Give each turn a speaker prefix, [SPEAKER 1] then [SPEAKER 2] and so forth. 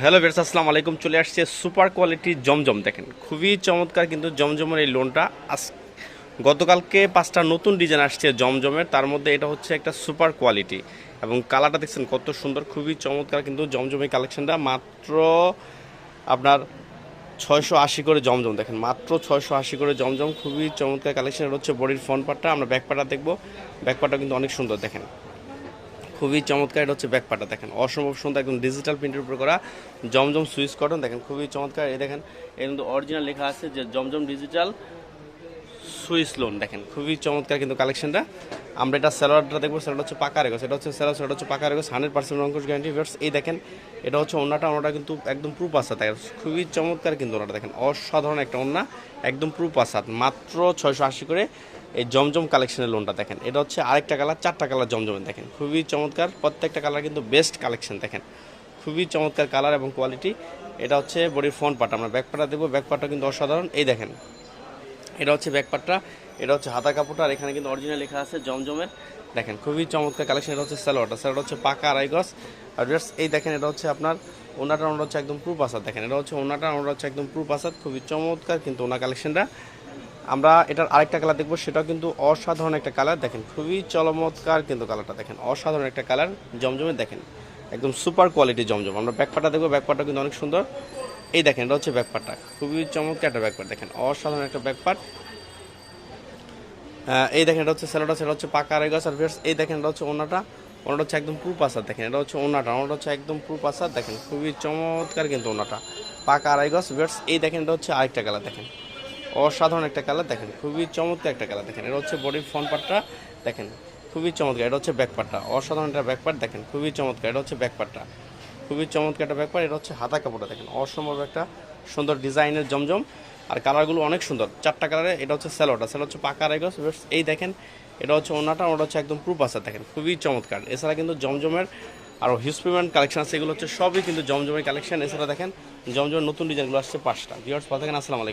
[SPEAKER 1] Hello বেরস আসসালামু আলাইকুম। চলে আসছে সুপার কোয়ালিটি জমজম। দেখেন, খুবই চমৎকার কিন্তু জমজমের এই লোনটা আজ গতকালকে পাঁচটা নতুন ডিজাইন আসছে জমজমের। তার মধ্যে এটা হচ্ছে একটা সুপার কোয়ালিটি। এবং কালারটা দেখছেন কত সুন্দর, খুবই চমৎকার কিন্তু জমজমের কালেকশনটা মাত্র আপনার ছয়শো আশি করে জমজম। দেখেন, মাত্র ছয়শো আশি করে জমজম। খুবই চমৎকার কালেকশন হচ্ছে বডির ফ্রন্ট পার্টটা আমরা ব্যাক পার্টটা দেখব। ব্যাক পার্টটা কিন্তু অনেক সুন্দর, দেখেন। খুবই চমৎকার। এটা হচ্ছে ব্যাক ব্যাকপাটা দেখেন। অসম্ভব সুন্দর একদম ডিজিটাল প্রিন্টের উপর করা জমজম সুইচ কটন দেখেন খুবই চমৎকার। এই দেখেন, এর কিন্তু অরিজিনাল লেখা আছে যে জমজম ডিজিটাল সুইস লোন, দেখেন, খুবই চমৎকার কিন্তু কালেকশনটা। আমরা এটা স্যালোয়ারটা দেখব সেটা হচ্ছে পাকা রেগস, এটা হচ্ছে স্যালোয়ার সেটা হচ্ছে পাকা রেগস, hundred percent Ankush guarantee, viewers. এই দেখেন, এটা হচ্ছে ওনাটা ওনাটা কিন্তু একদম প্রুফ আসা আসাত খুবই চমৎকার কিন্তু ওনাটা দেখেন, অসাধারণ একটা ওনা একদম প্রুফ আসাত মাত্র ছয়শো আশি করে এই জমজম কালেকশনের লোনটা, দেখেন। এটা হচ্ছে আরেকটা কালার, চারটা কালার জমজমের দেখেন, খুবই চমৎকার, প্রত্যেকটা কালার কিন্তু বেস্ট কালেকশন, দেখেন, খুবই চমৎকার কালার এবং কোয়ালিটি। এটা হচ্ছে বডির ফ্রন্ট পার্ট, আমরা ব্যাক পার্টটা দেবো ব্যাক পার্টটা কিন্তু অসাধারণ। এই দেখেন এটা হচ্ছে ব্যাক পার্টটা এটা হচ্ছে হাতা কাপড়টা, আর এখানে কিন্তু অরিজিনাল লেখা আছে জমজমের। দেখেন, খুবই চমৎকার কালেকশন এটা হচ্ছে স্যালোয়ারটা স্যালোয়ার হচ্ছে পাকা আড়াই গজ। আর just এই দেখেন, এটা হচ্ছে আপনার ওনাটা ওনাটা হচ্ছে একদম প্রুফ আসাদ। দেখেন, এটা হচ্ছে ওনাটা ওনাটা হচ্ছে একদম প্রুফ আসাদ। খুবই চমৎকার কিন্তু ওনা কালেকশনটা আমরা এটার আরেকটা কালার দেখব, সেটাও কিন্তু অসাধারণ একটা কালার দেখেন, খুবই চমৎকার কিন্তু কালারটা দেখেন, অসাধারণ একটা কালার জমজমের দেখেন, একদম সুপার কোয়ালিটি জমজম। আমরা ব্যাকপাটা দেখব ব্যাকপাটা কিন্তু অনেক সুন্দর। এই দেখেন এটা হচ্ছে ব্যাকপাটটা খুবই চমৎকার একটা ব্যাকপাট দেখেন অসাধারণ একটা ব্যাকপাট আহ, এই দেখেন এটা হচ্ছে স্যালোটা সেটা হচ্ছে পাকা গাছ। আর ভিউয়ার্স এই দেখেন এটা হচ্ছে ওনাটা। ওনাটা হচ্ছে একদম প্রুফ আসার দেখেন এটা হচ্ছে ওনাটা ওনাটা হচ্ছে একদম প্রুফ আসার দেখেন খুবই চমৎকার কিন্তু ওনাটা। পাকা আড়াই ভিউয়ার্স এই দেখেন এটা হচ্ছে আরেকটা কালার দেখেন। অসাধারণ একটা কালার দেখেন খুবই চমৎকার একটা কালার দেখেন এটা হচ্ছে বডির ফ্রন্ট পার্টটা দেখেন খুবই চমৎকার এটা হচ্ছে ব্যাক পার্টটা অসাধারণ একটা ব্যাক পার্ট দেখেন খুবই চমৎকার এটা হচ্ছে ব্যাক পার্টটা খুবই চমৎকার একটা ব্যাপার, এটা হচ্ছে হাতা কাপড়টা দেখেন। অসম্ভব একটা সুন্দর ডিজাইনের জমজম, আর কালারগুলো অনেক সুন্দর। চারটা কালারে, এটা হচ্ছে স্যালোটা স্যালো হচ্ছে পাকা রেগস। এই দেখেন, এটা হচ্ছে ওনাটা, ওটা হচ্ছে একদম প্রুফ আছে, দেখেন, খুবই চমৎকার। এছাড়া কিন্তু জমজমের আরও হিউজ পেমেন্ট কালেকশন আছে, এগুলো হচ্ছে সবই কিন্তু জমজমের কালেকশন এছাড়া দেখেন, জমজমের নতুন ডিজাইনগুলো আসছে পাঁচটা। ভিওর্স ভালো থাকেন, আসসালামু আলাইকুম।